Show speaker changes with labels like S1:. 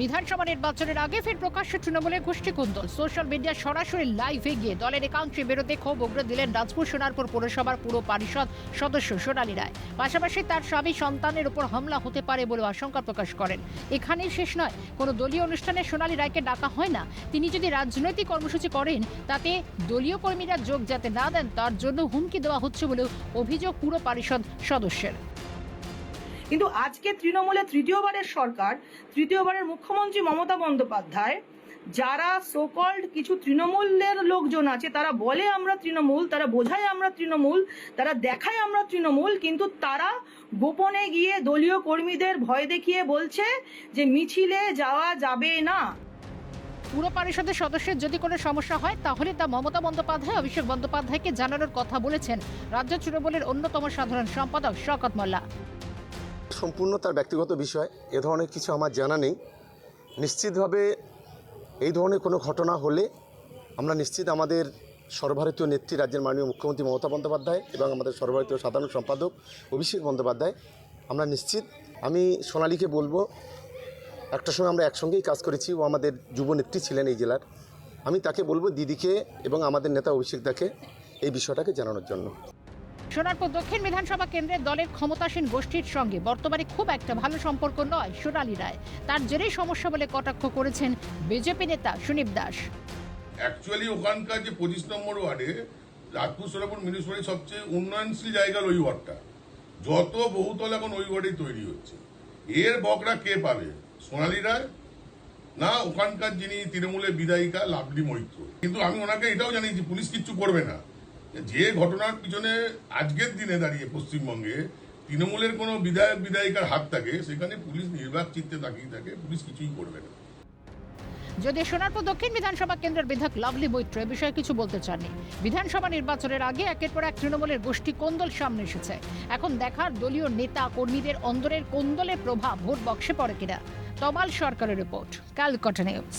S1: বিধানসভা নির্বাচনের আগে ফের প্রকাশ্যে তৃণমূলের গোষ্ঠী কুন্দল। সোশ্যাল মিডিয়া সরাসরি লাইভে গিয়ে দলের একাংশের বেরোতে ক্ষোভ উগড়ে দিলেন রাজপুর সোনারপুর পৌরসভার পুর পরিষদ সদস্য সোনালী রায়। পাশাপাশি তার স্বামী সন্তানের উপর হামলা হতে পারে বলে আশঙ্কা প্রকাশ করেন। এখানেই শেষ নয়, কোনো দলীয় অনুষ্ঠানে সোনালী রায়কে ডাকা হয় না। তিনি যদি রাজনৈতিক কর্মসূচি করেন, তাতে দলীয় কর্মীরা যোগ যাতে না দেন, তার জন্য হুমকি দেওয়া হচ্ছে বলেও অভিযোগ পুর পরিষদ সদস্যের।
S2: কিন্তু আজকে তৃণমূলের তৃতীয়বারের সরকার, তৃতীয়বারের মুখ্যমন্ত্রী মমতা বন্দ্যোপাধ্যায়, যারা সোকল্ড কিছু তৃণমূলের লোকজন আছে, তারা বলে আমরা তৃণমূল, তারা বোঝায় আমরা তৃণমূল, তারা দেখায় আমরা তৃণমূল, কিন্তু তারা গোপনে গিয়ে দলীয় কর্মীদের ভয় দেখিয়ে বলছে যে মিছিলে যাওয়া যাবে না।
S1: পুর পরিষদের সদস্যের যদি কোনো সমস্যা হয়, তাহলে তা মমতা বন্দ্যোপাধ্যায়, অভিষেক বন্দ্যোপাধ্যায়কে জানানোর কথা বলেছেন রাজ্য তৃণমূলের অন্যতম সাধারণ সম্পাদক শকত মোল্লা।
S3: সম্পূর্ণ তার ব্যক্তিগত বিষয়, এ ধরনের কিছু আমার জানা নেই। নিশ্চিতভাবে এই ধরনের কোনো ঘটনা হলে আমরা নিশ্চিত আমাদের সর্বভারতীয় নেত্রী রাজ্যের মাননীয় মুখ্যমন্ত্রী মমতা বন্দ্যোপাধ্যায় এবং আমাদের সর্বভারতীয় সাধারণ সম্পাদক অভিষেক বন্দ্যোপাধ্যায়। আমরা নিশ্চিত, আমি সোনালীকে বলব, একটা সময় আমরা একসঙ্গেই কাজ করেছি, ও আমাদের যুব নেত্রী ছিলেন এই জেলার। আমি তাকে বলব দিদিকে এবং আমাদের নেতা অভিষেক দাকে এই বিষয়টাকে জানানোর জন্য।
S1: সোনারপুর দক্ষিণ বিধানসভা কেন্দ্রের দলের ক্ষমতাসীন গোষ্ঠীর সঙ্গে বর্তমানে খুব একটা ভালো সম্পর্ক নয়, সোনালী রায়। তার জেরেই সমস্যা বলে কটাক্ষ করেছেন বিজেপি নেতা সুনীপ দাস।
S4: অ্যাকচুয়ালি ওখানকার যে পঁচিশ নম্বর ওয়ার্ডে রাজপুর সোনাপুর মিউনিসিপালি সবচেয়ে উন্নয়নশীল জায়গার ওই ওয়ার্ডটা। যত বহুতল এখন ওই ওয়ার্ডেই তৈরি হচ্ছে। এর বকরা কে পাবে? সোনালী রায়? না, ওখানকার যিনি তৃণমূলের বিধায়িকা লাভলি মৈত্র। কিন্তু আমি ওনাকে এটাও জানি যে পুলিশ কিচ্ছু করবে না। যে ঘটনার পিছনে আজকের দিনে দাঁড়িয়ে পশ্চিমবঙ্গে তৃণমূলের কোনো বিধায়ক, বিধায়িকার হাত থাকে, সেখানে পুলিশ নির্বাক চিত্তে তাকিয়ে থাকে, পুলিশ কিছুই করবে না।
S1: যদি সোনারপুর দক্ষিণ বিধানসভা কেন্দ্রের বিধায়ক লাভলি মৈত্র এ বিষয়ে কিছু বলতে চাননি। বিধানসভা নির্বাচনের আগে একের পর এক তৃণমূলের গোষ্ঠী কোন্দল সামনে এসেছে। এখন দেখার দলীয় নেতা কর্মীদের অন্দরের কোন্দলের প্রভাব ভোট বক্সে পড়ে কিনা? তমাল সরকারের রিপোর্ট, ক্যালকাটা নিউজ।